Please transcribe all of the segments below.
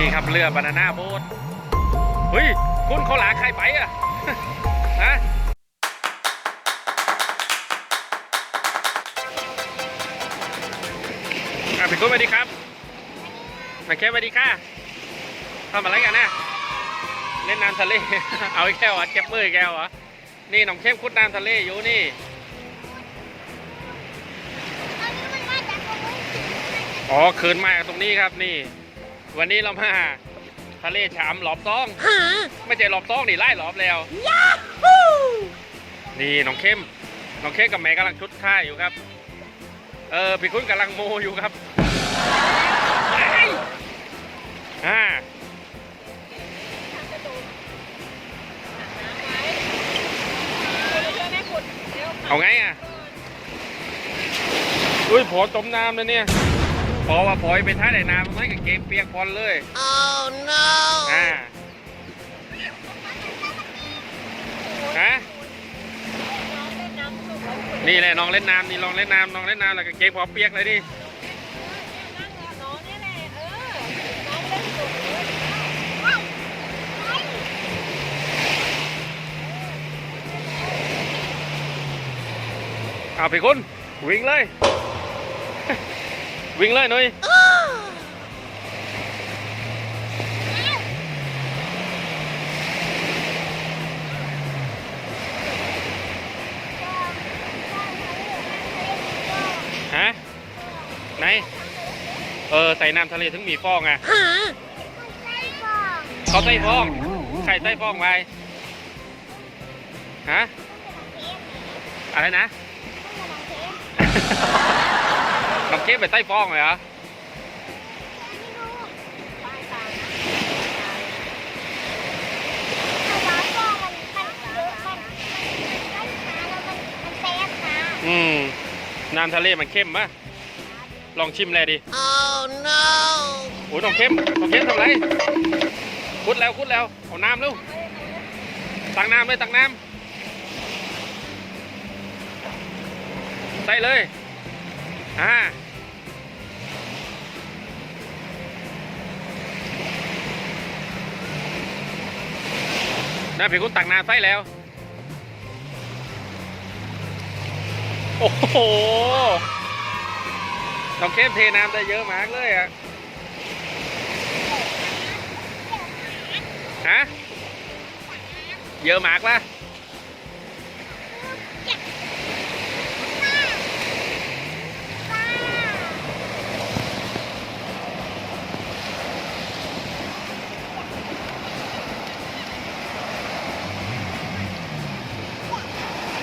นี่ครับเรือบานาน่าโบ๊ทเฮ้ย คุณเขาหลาใครไปอะฮะอะพี่คุณสวัสดีครับนักแค่สวัสดีค่ะทำอะไรกันนะเล่นน้ำทะเล เอาอีกแก้วอะเก็บมืออีกแก้วเหรอนี่น้องเข้มคุดน้ำทะเลอยู่นี่อ๋อคืนมาตรงนี้ครับนี่ วันนี้เรามาทะเลฉามหลอบต้อง ไม่ใช่หลอบต้องนี่ไล่หลอบแล้ว นี่น้องเข้ม น้องเข้มกับแม่กำลังชุดท่าอยู่ครับ เออพี่คุณกำลังโมอยู่ครับไอ้อ่าเอาไงอะ อุ้ยผอจมน้ำเลยเนี่ย พอว่าพอยไปท่าไหนน้ำมันกับเกมเปียกพอนเลย Oh no! อ่าฮะนี่แหละน้องเล่นน้ำนี่ลองเล่นน้ำน้องเล่นน้ำแล้วก็เกมพอเปียกเลยดิเอาพี่คุณวิ่งเลย วิ่งเลยหนุ่ยฮะไหน เออ ใส่น้ำทะเลถึงมีฟองอะเขาใส่ฟอง ใครใส่ฟองไว้ฮะ อะไรนะน้อง เก็บไปใต้ฟองเลยเหรออืม น้ำทะเลมันเข้มมะลองชิมเลยดิ Oh no! โอ้ยน้องเข้มน้องเข้มทำไรคุดแล้วคุดแล้ว เอาน้ำเร็วตักน้ำเลยตักน้ำใส่เลยอ่า น้าพี่คุณตักนาไส้แล้ว โอ้โหน้องเข้มเทน้ำได้เยอะมากเลยอะฮะ เยอะมากละ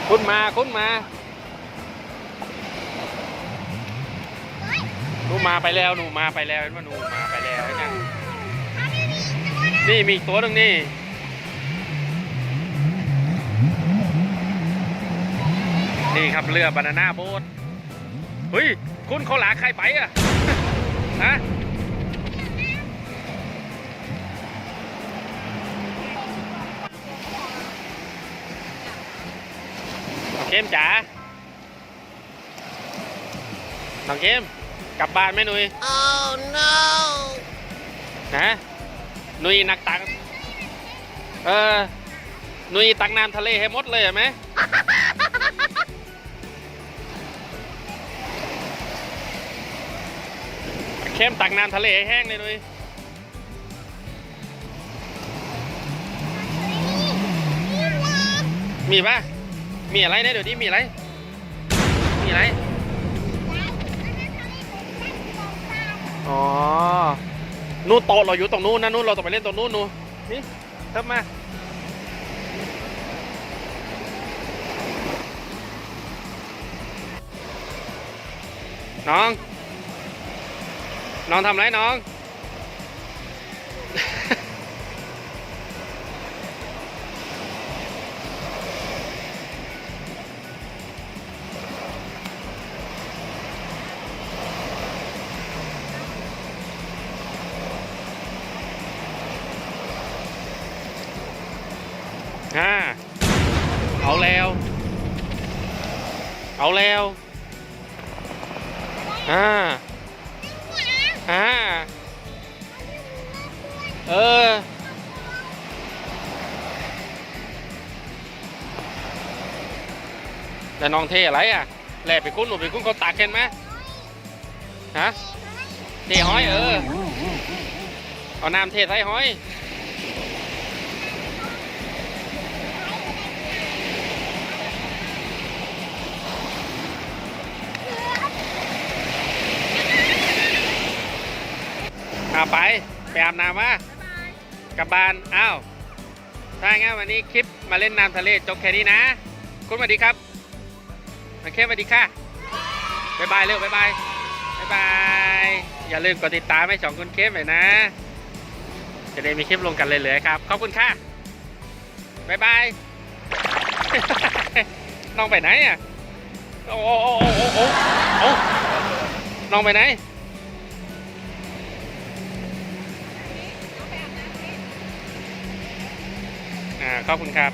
คุณมาคุณมาหนูมาไปแล้วหนูมาไปแล้วเห็นว่าหนูมาไปแล้วนยังนี่มีอีกตัวหนึ่งนี่นี่ครับเรือบานาน่าโบ๊ทเฮ้ย คุณเขาหลาใครไปอะ มจ๋าน้องเข้มกลับบ้านไหมหนุย Oh no! นะหนุยหนักตังเออหนุยตักน้ำทะเลให้หมดเลยเห็นไหมเข้มตักน้ำทะเลให้แห้งเลยหนุยมีปะ มีอะไรเนี่ยเดี๋ยวนี้มีอะไร มีอะไร อ๋อ นู่นโต๊ะเราอยู่ตรงนู้นนะนู่นเราต้องไปเล่นตรงนู้นนู่นนี่เทิบมาน้อง น้องทำไรน้อง อ่าเอาแล้ว เอาแล้วอ่าอ่าเออแล้วน้องเทอะไรอะแหล่ไปคุ้นหนูไปคุ้นเขาตากเห็นไหมฮะเทห้อยเออ เอาน้ำเทใส่ห้อย อาไป ไปอาบน้ำมากลับบ้าน อ้าว ถ้างั้นวันนี้คลิปมาเล่นน้ำทะเลจบแค่นี้นะ คุณสวัสดีครับโอเคสวัสดีค่ะบ๊ายบายเร็วบ๊ายบายบ๊ายบาย อย่าลืมกดติดตามให้สองคนเข้มหน่อยนะ จะได้มีคลิปลงกันเลยๆครับ ขอบคุณค่ะบ๊ายบายน้องไปไหนอะ โอ้โอ้โอ้โอ้โอ้โอ้น้องไปไหน ขอบคุณครับ